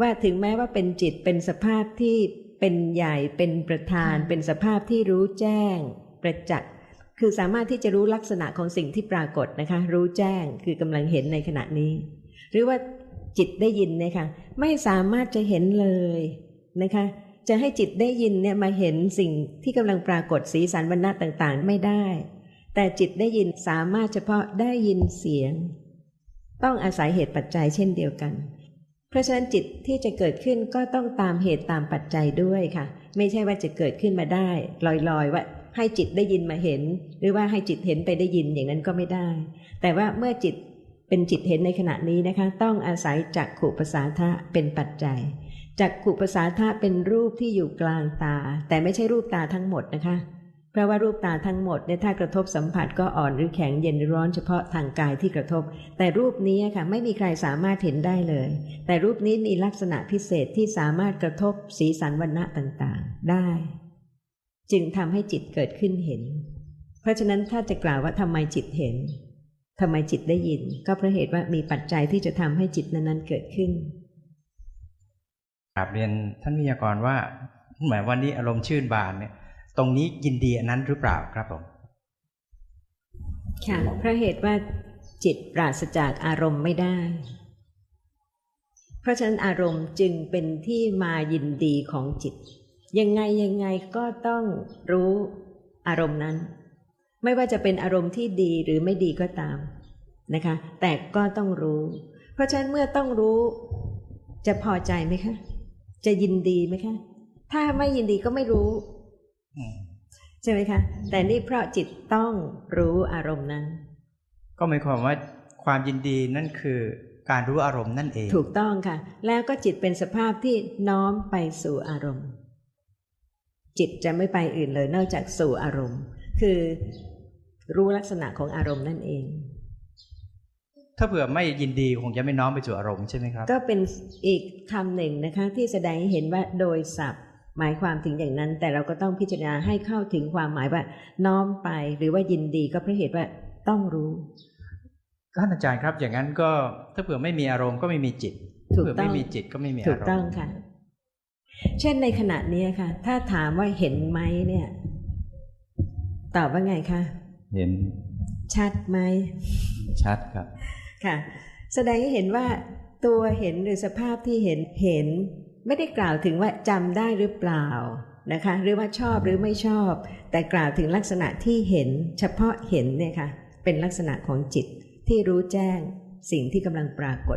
ว่าถึงแม้ว่าเป็นจิตเป็นสภาพที่เป็นใหญ่เป็นประธานค่ะเป็นสภาพที่รู้แจ้ง ประจักษ์คือสามารถที่จะรู้ลักษณะของสิ่งที่ปรากฏนะคะ รู้แจ้งคือกำลังเห็นในขณะนี้ หรือว่าจิตได้ยินเนี่ยค่ะไม่สามารถจะเห็นเลยนะคะจะให้จิตได้ยินเนี่ยมาเห็นสิ่งที่กำลังปรากฏสีสันวรรณะต่างๆ ไม่ได้ แต่จิตได้ยินสามารถเฉพาะได้ยินเสียง ต้องอาศัยเหตุปัจจัยเช่นเดียวกัน เพราะฉะนั้นจิตที่จะเกิดขึ้นก็ต้องตามเหตุตามปัจจัยด้วยค่ะ ไม่ใช่ว่าจะเกิดขึ้นมาได้ลอยๆ ว่าให้จิตได้ยินมาเห็น หรือว่าให้จิตเห็นไปได้ยินอย่างนั้นก็ไม่ได้ แต่ว่าเมื่อจิตเป็นจิตเห็นในขณะนี้นะคะ ต้องอาศัยจักขุปสาทะเป็นปัจจัยจักขุปสาทะเป็นรูปที่อยู่กลางตา แต่ไม่ใช่รูปตาทั้งหมดนะคะ ราะว่ารูปตาทั้งหมดเนี่ยถ้ากระทบสัมผัสก็อ่อนหรือแข็งเย็นหรือร้อนเฉพาะทางกายที่กระทบ แต่รูปนี้ค่ะไม่มีใครสามารถเห็นได้เลย แต่รูปนี้มีลักษณะพิเศษที่สามารถกระทบสีสันวรรณะต่างๆ ได้ จึงทำให้จิตเกิดขึ้นเห็น เพราะฉะนั้นถ้าจะกล่าวว่าทำไมจิตเห็นทำไมจิตได้ยิน ก็เพราะเหตุว่ามีปัจจัยที่จะทำให้จิตนั้นๆเกิดขึ้นกราบเรียนท่านวิทยากรว่าหมายวันนี้อารมณ์ชื่นบานเนี่ย ตรงนี้ยินดีอันนั้นหรือเปล่าครับผม ค่ะ เพราะเหตุว่าจิตปราศจากอารมณ์ไม่ได้ เพราะฉะนั้นอารมณ์จึงเป็นที่มายินดีของจิต ยังไงยังไงก็ต้องรู้อารมณ์นั้น ไม่ว่าจะเป็นอารมณ์ที่ดีหรือไม่ดีก็ตามนะคะ แต่ก็ต้องรู้ เพราะฉะนั้นเมื่อต้องรู้ จะพอใจไหมคะ จะยินดีไหมคะ ถ้าไม่ยินดีก็ไม่รู้ ใช่ไหมคะ แต่นี่เพราะจิตต้องรู้อารมณ์นั้น ก็หมายความว่าความยินดีนั่นคือการรู้อารมณ์นั่นเอง ถูกต้องค่ะ แล้วก็จิตเป็นสภาพที่น้อมไปสู่อารมณ์ จิตจะไม่ไปอื่นเลยนอกจากสู่อารมณ์ คือรู้ลักษณะของอารมณ์นั่นเอง ถ้าเผื่อไม่ยินดีคงจะไม่น้อมไปสู่อารมณ์ใช่ไหมครับ ก็เป็นอีกคำหนึ่งนะคะ ที่แสดงให้เห็นว่าโดยศัพท์ หมายความถึงอย่างนั้น แต่เราก็ต้องพิจารณาให้เข้าถึงความหมายว่า น้อมไปหรือว่ายินดีก็เพราะเหตุว่าต้องรู้ท่านอาจารย์ครับ อย่างนั้นก็ถ้าเผื่อไม่มีอารมณ์ก็ไม่มีจิตถูกเผื่อต้อไม่งมีจิตก็ไม่มีถูอากรมต้องณ์ค่ะ เช่นในขณะนี้ค่ะ ถ้าถามว่าเห็นไหมเนี่ย ตอบว่าไงคะเห็น ชัดไหมชัดครับ ค่ะ แสดงให้เห็นว่าตัวเห็นหรือสภาพที่เห็นเห็น ไม่ได้กล่าวถึงว่าจำได้หรือเปล่านะคะหรือว่าชอบหรือไม่ชอบ แต่กล่าวถึงลักษณะที่เห็นเฉพาะเห็นเนี่ยค่ะเป็นลักษณะของจิตที่รู้แจ้งสิ่งที่กำลังปรากฏ